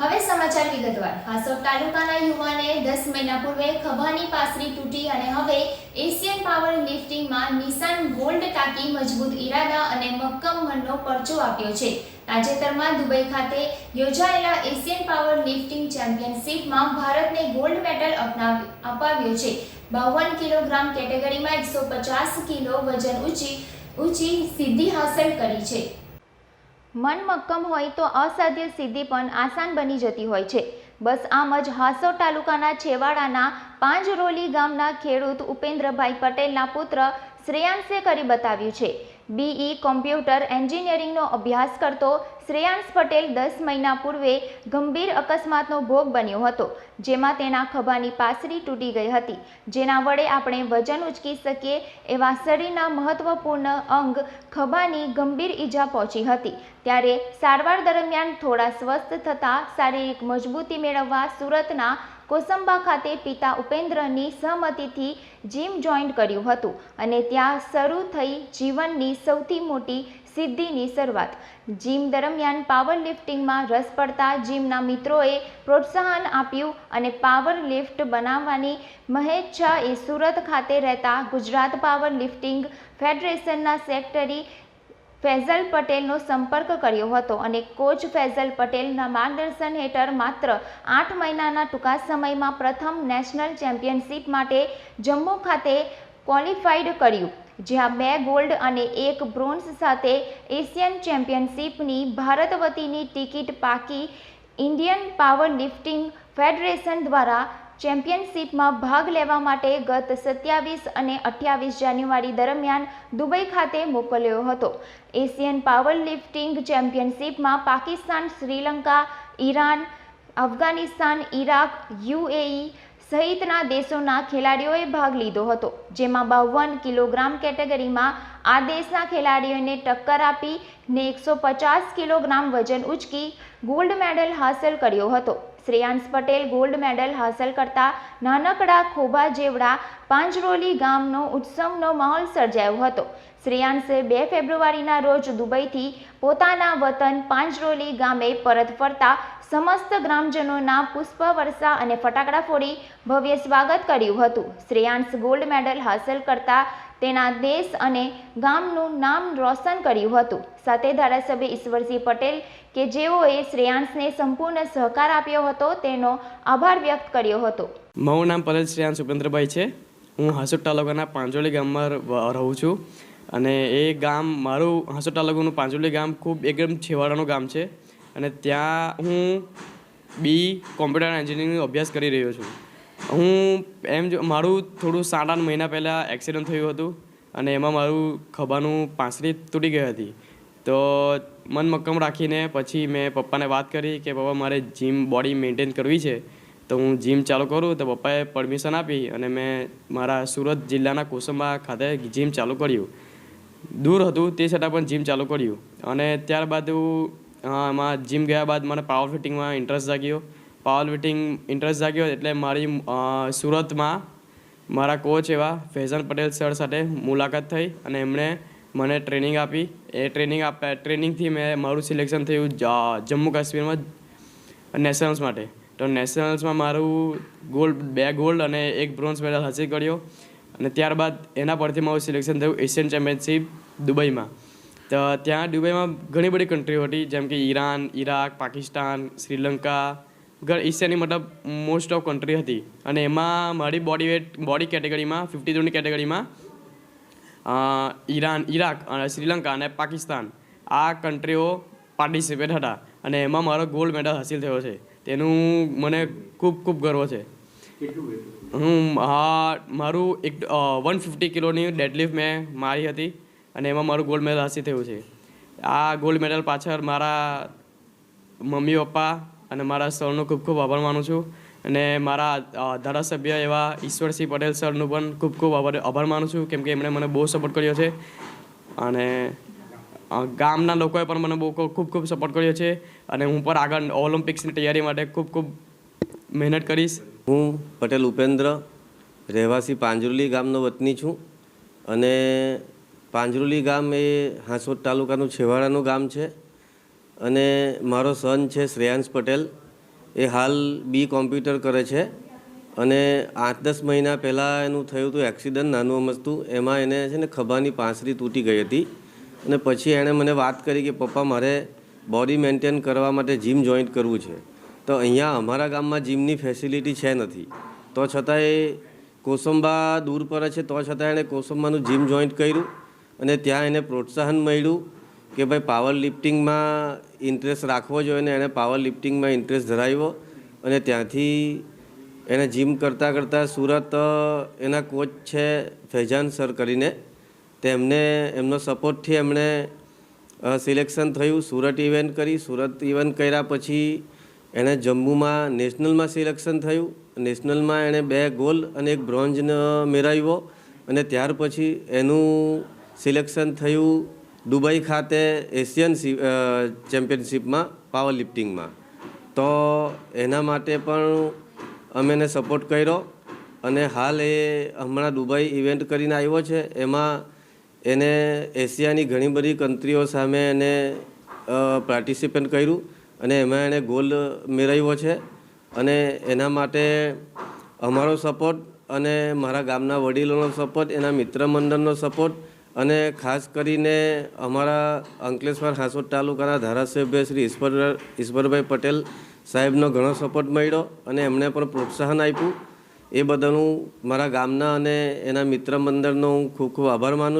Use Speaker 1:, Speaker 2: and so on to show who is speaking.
Speaker 1: હવે સમાચાર વિગતવાર. હાસોટ તાલુકાના યુવાને દસ મહિના પૂર્વે ખભાની પાસરી તૂટી અને હવે એશિયન પાવર લિફ્ટિંગમાં નિશાન ગોલ્ડ ટાંકી મજબૂત ઈરાદા અને મક્કમ મનનો પરચો આપ્યો છે. તાજેતરમાં દુબઈ ખાતે યોજાયેલા એશિયન પાવર લિફ્ટિંગ ચેમ્પિયનશિપમાં ભારતને ગોલ્ડ મેડલ અપાવ્યો છે. બાવન કિલોગ્રામ કેટેગરીમાં એકસો પચાસ કિલો વજન ઊંચી ઊંચી સિદ્ધિ હાંસલ કરી છે. મન મક્કમ હોય તો અસાધ્ય સિદ્ધિ પણ આસાન બની જતી હોય છે. બસ આમ જ હાસોટ તાલુકાના છેવાડાના પાંજરોલી ગામના ખેડૂત ઉપેન્દ્રભાઈ પટેલના પુત્ર શ્રેયાંશે કરી બતાવ્યું છે. બીઈ કોમ્પ્યુટર એન્જિનિયરિંગનો અભ્યાસ કરતો શ્રેયાંશ પટેલ દસ મહિના પૂર્વે ગંભીર અકસ્માતનો ભોગ બન્યો હતો, જેમાં તેના ખભાની પાસરી તૂટી ગઈ હતી. જેના વડે આપણે વજન ઉચકી શકીએ એવા શરીરના મહત્વપૂર્ણ અંગ ખભાની ગંભીર ઈજા પહોંચી હતી. ત્યારે સારવાર દરમિયાન થોડા સ્વસ્થ થતાં શારીરિક મજબૂતી મેળવવા સુરતના કોસંબા ખાતે પિતા ઉપેન્દ્રની સહમતિથી જીમ જોઈન્ટ કર્યું હતું અને ત્યાં શરૂ થઈ જીવનની સૌથી મોટી સિદ્ધિની શરૂઆત. જીમ દરમિયાન પાવર લિફ્ટિંગમાં રસ પડતા જીમના મિત્રોએ પ્રોત્સાહન આપ્યું અને પાવર લિફ્ટ બનાવવાની મહેચ્છા એ સુરત ખાતે રહેતા ગુજરાત પાવર લિફ્ટિંગ ફેડરેશનના સેક્રેટરી ફૈઝલ પટેલનો સંપર્ક કર્યો હતો અને કોચ ફૈઝલ પટેલના માર્ગદર્શન હેઠળ માત્ર આઠ મહિનાના ટૂંકા સમયમાં પ્રથમ નેશનલ ચેમ્પિયનશિપ માટે જમ્મુ ખાતે ક્વોલિફાઈડ કર્યું, જ્યાં બે ગોલ્ડ અને એક બ્રોન્ઝ સાથે એશિયન ચેમ્પિયનશિપની ભારત વતીની ટિકિટ પાકી ઇન્ડિયન પાવર લિફ્ટિંગ ફેડરેશન દ્વારા ચેમ્પિયનશિપમાં ભાગ લેવા માટે ગત સત્યાવીસ અને અઠ્યાવીસ જાન્યુઆરી દરમિયાન દુબઈ ખાતે મોકલ્યો હતો. Asian power lifting ચેમ્પિયનશિપમાં Pakistan, Sri Lanka, Iran, Afghanistan, Iraq, UAE સહિતના દેશોના ખેલાડીઓએ ભાગ લીધો હતો, જેમાં બાવન કિલોગ્રામ કેટેગરીમાં આ દેશના ખેલાડીઓને ટક્કર આપી ને એકસો પચાસ કિલોગ્રામ વજન ઉચકી ગોલ્ડ મેડલ હાંસલ કર્યો હતો. શ્રેયાંશ પટેલ ગોલ્ડ મેડલ હાંસલ કરતા નાનકડા ખોભા જેવડા પાંજરોલી ગામનો ઉત્સવનો માહોલ સર્જાયો હતો. શ્રેયાંશે બે ફેબ્રુઆરીના રોજ દુબઈથી પોતાના વતન પાંજરોલી ગામે પરત ફરતા સમસ્ત ગ્રામજનોના પુષ્પવર્ષા અને ફટાકડા ફોડી ભવ્ય સ્વાગત કર્યું હતું. શ્રેયાંશ ગોલ્ડ મેડલ હાંસલ કરતા તેના દેશ અને ગામનું નામ રોશન કર્યું હતું. સાથે ધારાસભ્ય ઈશ્વરસિંહ પટેલ, કે જેઓએ શ્રેયાંશને સંપૂર્ણ સહકાર આપ્યો હતો, તેનો આભાર વ્યક્ત કર્યો હતો.
Speaker 2: મારું નામ પરેશ શ્રેયાંશ ઉપેન્દ્રભાઈ છે. હું હાસુટ તાલુકાના પાંજોલી ગામમાં રહું છું. અને એ ગામ મારું હાસોટ તાલુકાનું પાંચોલી ગામ ખૂબ એકદમ છેવાડાનું ગામ છે. અને ત્યાં હું બી કોમ્પ્યુટર એન્જિનિયરિંગનો અભ્યાસ કરી રહ્યો છું. હું એમ જો, મારું થોડું સાત આઠ મહિના પહેલાં એક્સિડન્ટ થયું હતું અને એમાં મારું ખભાનું પાંસરી તૂટી ગઈ હતી. તો મન મક્કમ રાખીને પછી મેં પપ્પાને વાત કરી કે, પપ્પા, મારે જીમ બોડી મેન્ટેન કરવી છે. તો હું જીમ ચાલુ કરું. તો પપ્પાએ પરમિશન આપી અને મેં મારા સુરત જિલ્લાના કોસંબા ખાતે જીમ ચાલુ કર્યું. દૂર હતું તે છતાં પણ જીમ ચાલુ કર્યું. અને ત્યારબાદ હું એમાં જીમ ગયા બાદ મને પાવર ફિટિંગમાં ઇન્ટરેસ્ટ જાગ્યો. પાવર ફિટિંગ ઇન્ટરેસ્ટ જાગ્યો એટલે મારી સુરતમાં મારા કોચ એવા ફેઝન પટેલ સર સાથે મુલાકાત થઈ અને એમણે મને ટ્રેનિંગ આપી. એ ટ્રેનિંગ આપ ટ્રેનિંગથી મેં, મારું સિલેક્શન થયું જમ્મુ કાશ્મીરમાં નેશનલ્સ માટે. તો નેશનલ્સમાં મારું ગોલ્ડ બે ગોલ્ડ અને એક બ્રોન્ઝ મેડલ હાસિલ કર્યો. અને ત્યારબાદ એના પરથી મારું સિલેક્શન થયું એશિયન ચેમ્પિયનશિપ દુબઈમાં. તો ત્યાં દુબઈમાં ઘણી બધી કન્ટ્રીઓ હતી, જેમ કે ઈરાન, ઈરાક, પાકિસ્તાન, શ્રીલંકા એશિયાની મતલબ મોસ્ટ ઓફ કન્ટ્રી હતી. અને એમાં મારી બોડી વેટ બોડી કેટેગરીમાં ફિફ્ટી ટુની કેટેગરીમાં ઈરાન, ઈરાક અને શ્રીલંકા અને પાકિસ્તાન આ કન્ટ્રીઓ પાર્ટિસિપેટ હતા. અને એમાં મારો ગોલ્ડ મેડલ હાસિલ થયો છે. તેનું મને ખૂબ ખૂબ ગર્વ છે. હું, હા, મારું એક વન ફિફ્ટી કિલોની ડેડલિફ્ટ મેં મારી હતી અને એમાં મારું ગોલ્ડ મેડલ હાસિલ થયું છે. આ ગોલ્ડ મેડલ પાછળ મારા મમ્મી, પપ્પા અને મારા સરનો ખૂબ ખૂબ આભાર માનું છું અને મારા ધારાસભ્ય એવા ઈશ્વરસિંહ પટેલ સરનું પણ ખૂબ ખૂબ આભાર આભાર માનું છું કેમ કે એમણે મને બહુ સપોર્ટ કર્યો છે. અને ગામના લોકોએ પણ મને બહુ ખૂબ ખૂબ સપોર્ટ કર્યો છે અને હું પણ આગળ ઓલિમ્પિક્સની તૈયારી માટે ખૂબ ખૂબ મહેનત કરીશ.
Speaker 3: હું પટેલ ઉપેન્દ્ર, રહેવાસી પાંજરોલી ગામનો વતની છું અને પાંજરોલી ગામ એ હાંસોદ તાલુકાનું છેવાડાનું ગામ છે અને મારો સન છે શ્રેયાંશ પટેલ. એ હાલ બી કોમ્પ્યુટર કરે છે અને આઠ દસ મહિના પહેલાં એનું થયું હતું એક્સિડન્ટ નાનું અમસ્તું. એમાં એને છે ને ખભાની પાંસરી તૂટી ગઈ હતી અને પછી એણે મને વાત કરી કે પપ્પા મારે બોડી મેન્ટેન કરવા માટે જીમ જોઈન્ટ કરવું છે. તો અહીંયા અમારા ગામમાં જીમની ફેસિલિટી છે નથી. તો છતાંય કોસંબા દૂર પડે છે, તો છતાં એણે કોસંબાનું જીમ જોઈન્ટ કર્યું અને ત્યાં એને પ્રોત્સાહન મળ્યું કે ભાઈ પાવર લિફ્ટિંગમાં ઇન્ટરેસ્ટ રાખવો જોઈએ અને એણે પાવર લિફ્ટિંગમાં ઇન્ટરેસ્ટ ધરાવ્યો અને ત્યાંથી એને જીમ કરતાં કરતાં સુરત એના કોચ છે ફેજાન સર કરીને તેમને એમનો સપોર્ટથી એમણે સિલેક્શન થયું, સુરત ઇવેન્ટ કરી, સુરત ઇવેન્ટ કર્યા પછી એણે જમ્મુમાં નેશનલમાં સિલેક્શન થયું. નેશનલમાં એણે બે ગોલ્ડ અને એક બ્રોન્ઝ મેળવ્યો. અને ત્યાર પછી એનું સિલેક્શન થયું દુબઈ ખાતે એશિયન ચેમ્પિયનશિપમાં પાવર લિફ્ટિંગમાં તો એના માટે પણ અમે એને સપોર્ટ કર્યો. અને હાલ એ હમણાં દુબઈ ઇવેન્ટ કરીને આવ્યો છે. એમાં એને એશિયાની ઘણી બધી કન્ટ્રીઓ સામે એને પાર્ટિસિપેટ કર્યું. અને એમાં એણે ગોલ મેળવ્યો છે. અને એના માટે અમારો સપોર્ટ અને મારા ગામના વડીલોનો સપોર્ટ એના મિત્ર મંડળનો સપોર્ટ અને ખાસ કરીને અમારા અંકલેશ્વર હાંસોદ તાલુકાના ધારાસભ્ય શ્રી ઈશ્વર, ઈશ્વરભાઈ પટેલ સાહેબનો ઘણો સપોર્ટ મળ્યો અને એમણે પણ પ્રોત્સાહન આપ્યું. એ બદલ હું મારા ગામના અને એના મિત્ર મંડળનો હું ખૂબ ખૂબ આભાર માનું છું.